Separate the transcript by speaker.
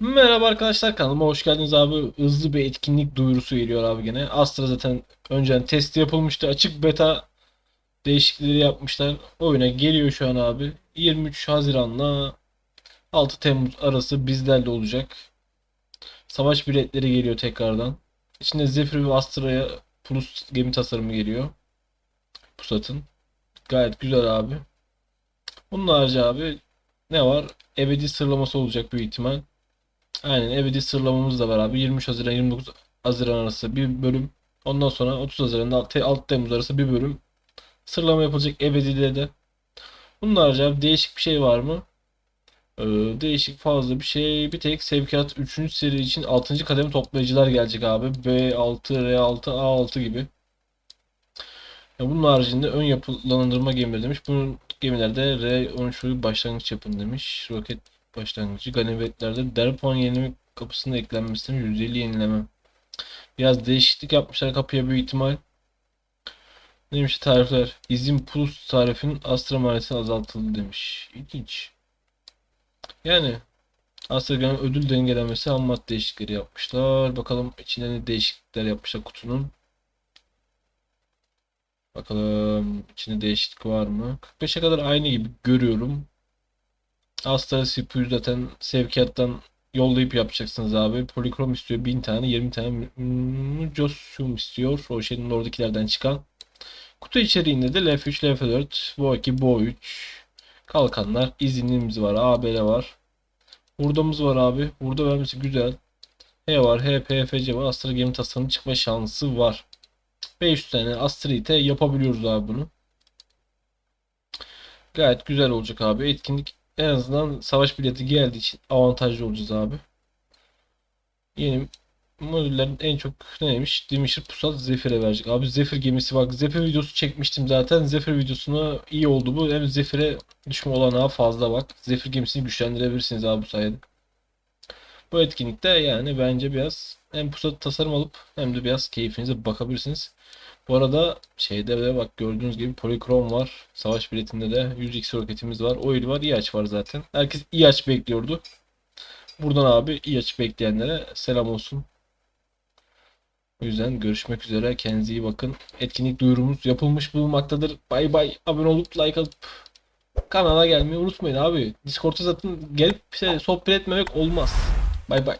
Speaker 1: Merhaba arkadaşlar kanalıma hoş geldiniz abi. Hızlı bir etkinlik duyurusu geliyor abi gene. Astra zaten önceden testi yapılmıştı. Açık beta değişiklikleri yapmışlar. Oyuna geliyor şu an abi. 23 Haziran'la 6 Temmuz arası bizlerle olacak. Savaş biletleri geliyor tekrardan. İçinde Zephyr ve Astra'ya Plus gemi tasarımı geliyor. Pusat'ın. Gayet güzel abi. Bunun harici abi ne var? Ebedi sırlaması olacak büyük ihtimal. Aynen ebedi sırlamamız da var abi. 23 Haziran 29 Haziran arası bir bölüm. Ondan sonra 30 Haziran 6 Temmuz arası bir bölüm. Sırlama yapılacak ebedide de. Bunun harici abi değişik bir şey var mı? Ee, değişik fazla bir şey. Bir tek sevkiyat 3. seri için 6. kademe toplayıcılar gelecek abi. B6, R6, A6 gibi. Ya bunun haricinde ön yapılandırma gemileri demiş. Bunun gemilerde R13'ü başlangıç yapın demiş. Roket başlangıcı. Ganimetlerde der puan yenileme kapısının eklenmesine %50 yenileme. Biraz değişiklik yapmışlar kapıya büyük ihtimal. Neymiş tarifler? İzin plus tarifinin Astra maliyeti azaltıldı demiş. İlginç. Yani Astra gelen ödül dengelenmesi ham madde değişiklikleri yapmışlar. Bakalım içinde ne değişiklikler yapmışlar kutunun. Bakalım içinde değişiklik var mı? 45'e kadar aynı gibi görüyorum. Astra CPU zaten sevkiyattan yollayıp yapacaksınız abi. Polikrom istiyor 1000 tane 20 tane Josum istiyor. O şeyin oradakilerden çıkan. Kutu içeriğinde de LF3, LF4, Bo 2, Bo 3 kalkanlar, izinimiz var, ABL var. Hurdamız var abi. Hurda vermesi güzel. H var, HP, FC var. Astra gemi tasarımı çıkma şansı var. 500 tane Astrite yapabiliyoruz abi bunu. Gayet güzel olacak abi. Etkinlik en azından savaş bileti geldiği için avantajlı olacağız abi. Yeni modüllerin en çok neymiş? Demişir Pusat Zephyr'e verecek. Abi Zephyr gemisi bak. Zephyr videosu çekmiştim zaten. Zephyr videosuna iyi oldu bu. Hem Zephyr'e düşme olanağı fazla bak. Zephyr gemisini güçlendirebilirsiniz abi bu sayede. Bu etkinlikte yani bence biraz hem pusat tasarım alıp hem de biraz keyfinize bakabilirsiniz. Bu arada şeyde de bak gördüğünüz gibi polikrom var. Savaş biletinde de 100x roketimiz var. Oil var. İyaç var zaten. Herkes İyaç bekliyordu. Buradan abi İyaç bekleyenlere selam olsun. O yüzden görüşmek üzere. Kendinize iyi bakın. Etkinlik duyurumuz yapılmış bulunmaktadır. Bay bay. Abone olup like alıp kanala gelmeyi unutmayın abi. Discord'a zaten gelip sohbet etmemek olmaz. Bay bay.